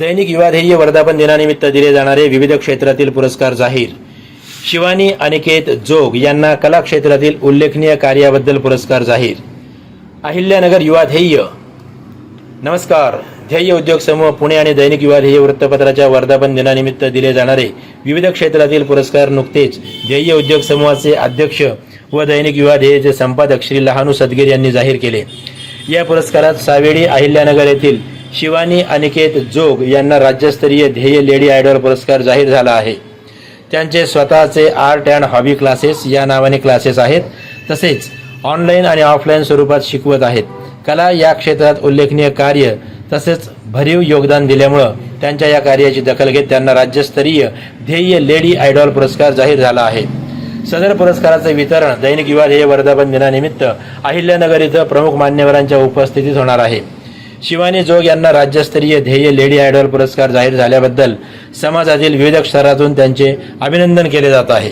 दैनिक युवा ध्येय वर्धापन दिनानिमित्त दिले जाणारे विविध क्षेत्रातील पुरस्कार जाहीर. शिवानी अनिकेत जोग यांना कला क्षेत्रातील उल्लेखनीय कार्याबद्दल पुरस्कार जाहीर. अहिल्यानगर युवा ध्येय नमस्कार. ध्येय उद्योग समूह पुणे आणि दैनिक युवा ध्येय वृत्तपत्राच्या वर्धापन दिनानिमित्त दिले जाणारे विविध क्षेत्रातील पुरस्कार नुकतेच ध्येय उद्योग समूहाचे अध्यक्ष व दैनिक युवा ध्येयचे संपादक श्री लहानू सदगीर यांनी जाहीर केले. या पुरस्कारात सावेडी अहिल्यानगर येथील शिवानी अनिकेत जोग यांना राज्यस्तरीय ध्येय लेडी आयडॉल पुरस्कार जाहीर झाला आहे. त्यांचे स्वतःचे आर्ट अँड हॉबी क्लासेस या नावाने क्लासेस आहेत. तसेच ऑनलाईन आणि ऑफलाईन स्वरूपात शिकवत आहेत. कला या क्षेत्रात उल्लेखनीय कार्य तसेच भरीव योगदान दिल्यामुळं त्यांच्या या कार्याची दखल घेत त्यांना राज्यस्तरीय ध्येय लेडी आयडॉल पुरस्कार जाहीर झाला आहे. सदर पुरस्काराचे वितरण दैनिक युवा ध्येय वर्धापन दिनानिमित्त अहिल्यानगर इथं प्रमुख मान्यवरांच्या उपस्थितीत होणार आहे. शिवानी जोग यांना राज्यस्तरीय ध्येय लेडी आयडॉल पुरस्कार जाहीर झाल्याबद्दल समाजातील विविध स्तरातून त्यांचे अभिनंदन केले जात आहे.